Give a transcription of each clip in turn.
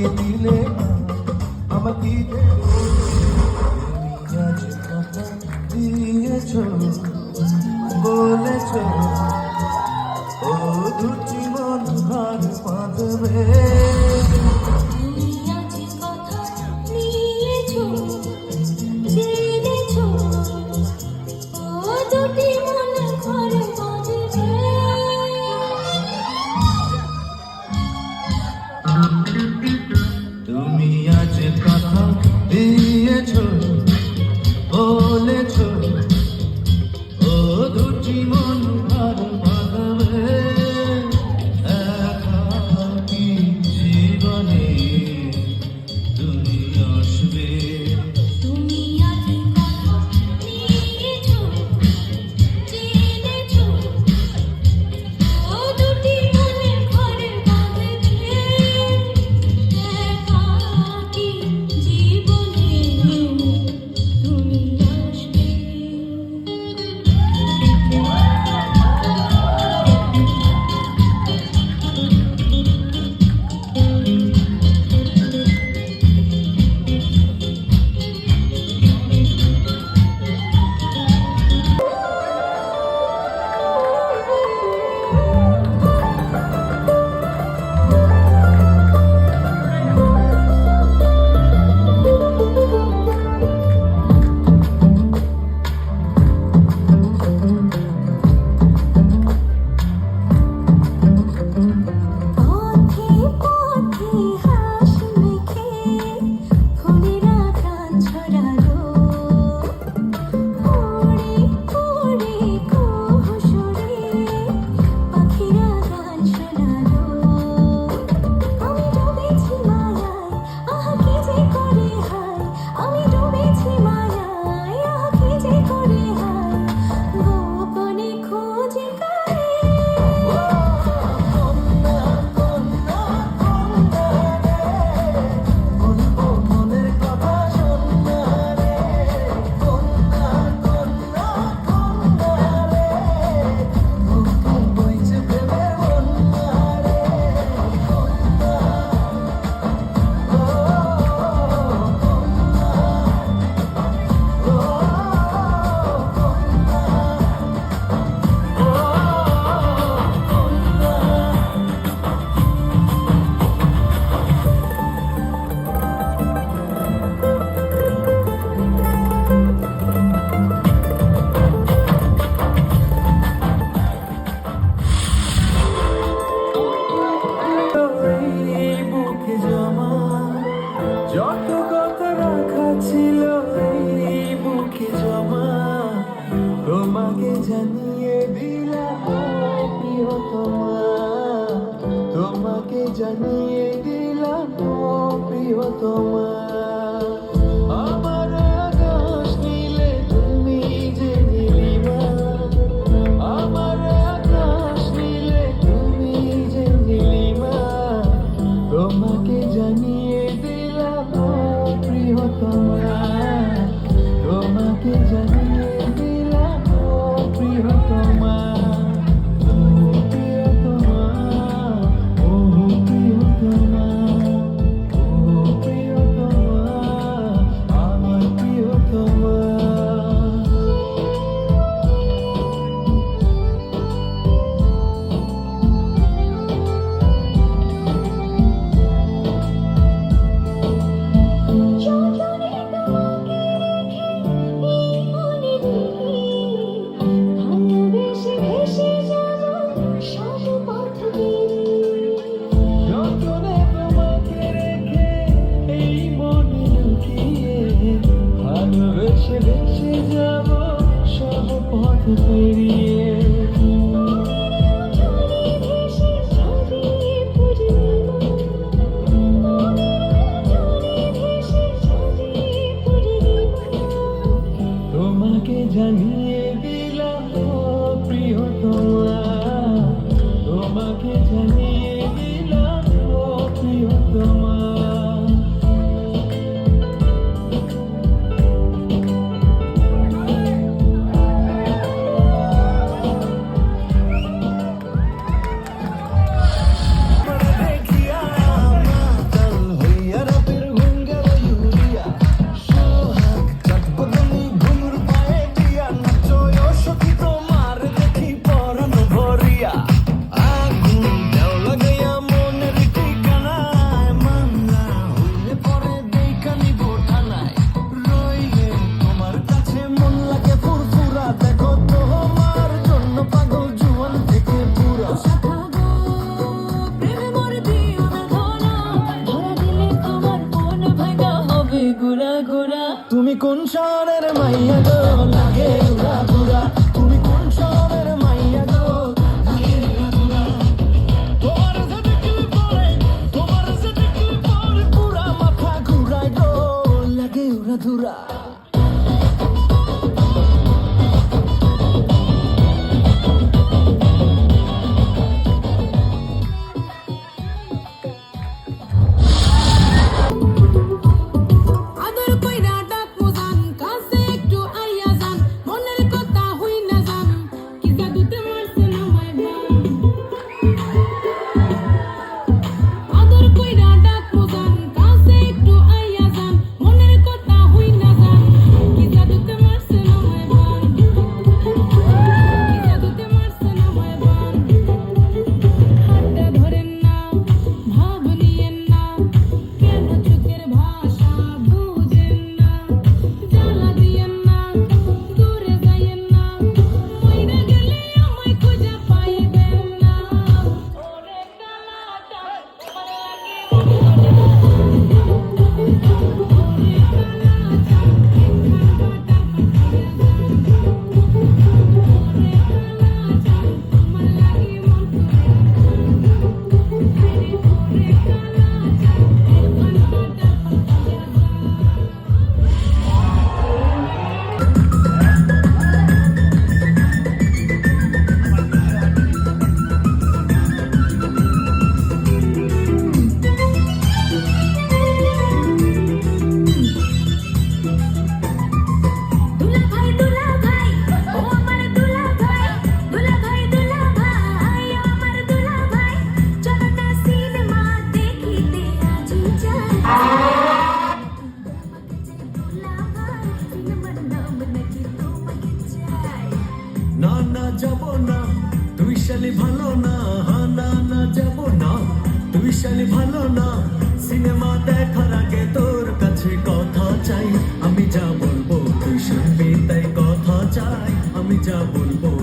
আমাকে দিলে আমাকে দিয়েছ বলেছ ও দুটি মন ভার পাঁচবে তুমি আজ কথা 多么。কোন শহরের মাইয়া যা বলবো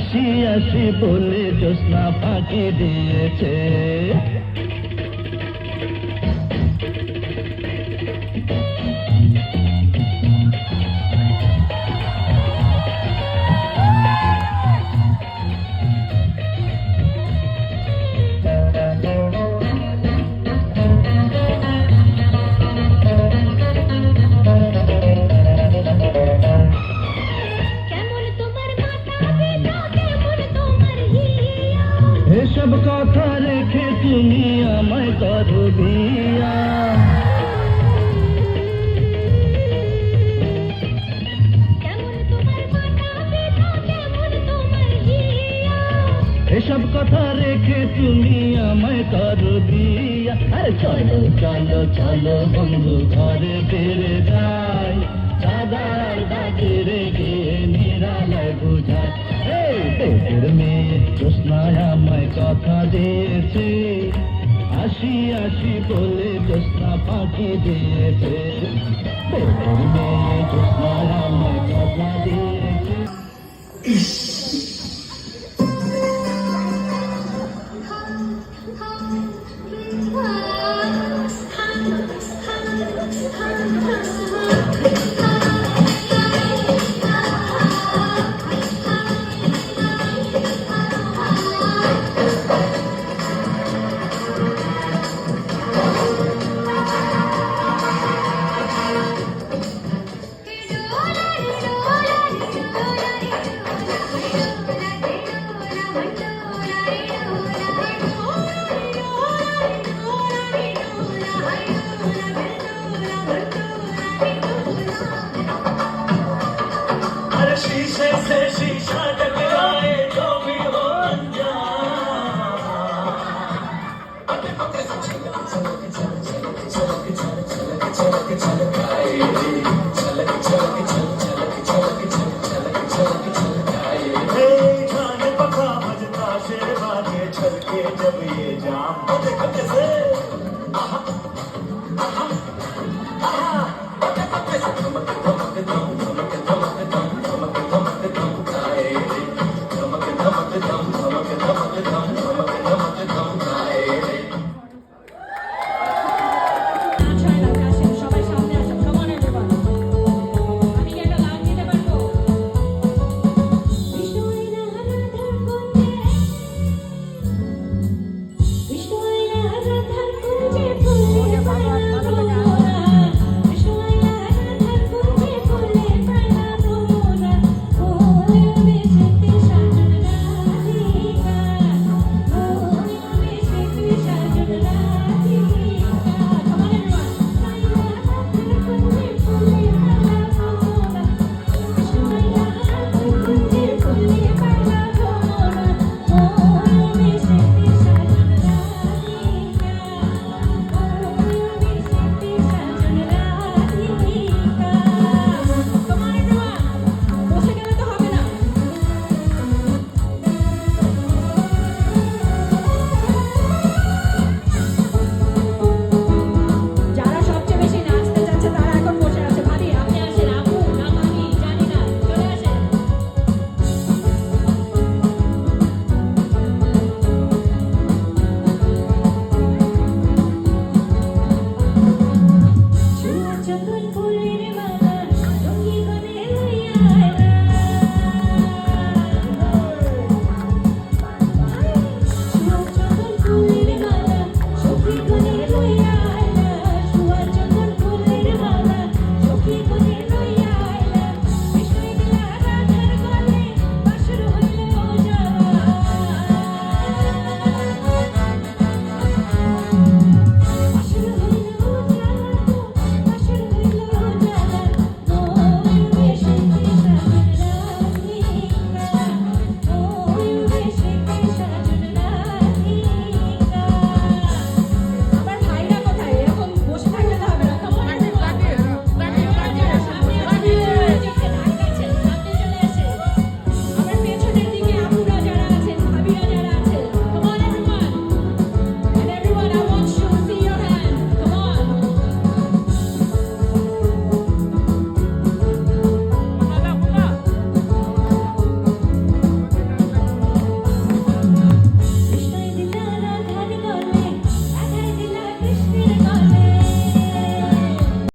আসি হাসি বলে জ্যোৎস্না ফাঁকি দিয়েছে। এসব কথা রেখে তুমি আমায় করো বিয়া আরে চলো চলো চলো বন্ধু, ঘরে ফিরে যাই। দাদার দাদি রেগে নিরালায় বুঝায়। পেটের মেয়ে জ্যোৎস্নায় আমায় কথা দিয়েছে। আসি আসি বলে জ্যোৎস্না পাখি দিয়েছে। পেটের মেয়ে জ্যোৎস্নায় আমায় কথা দিয়েছে।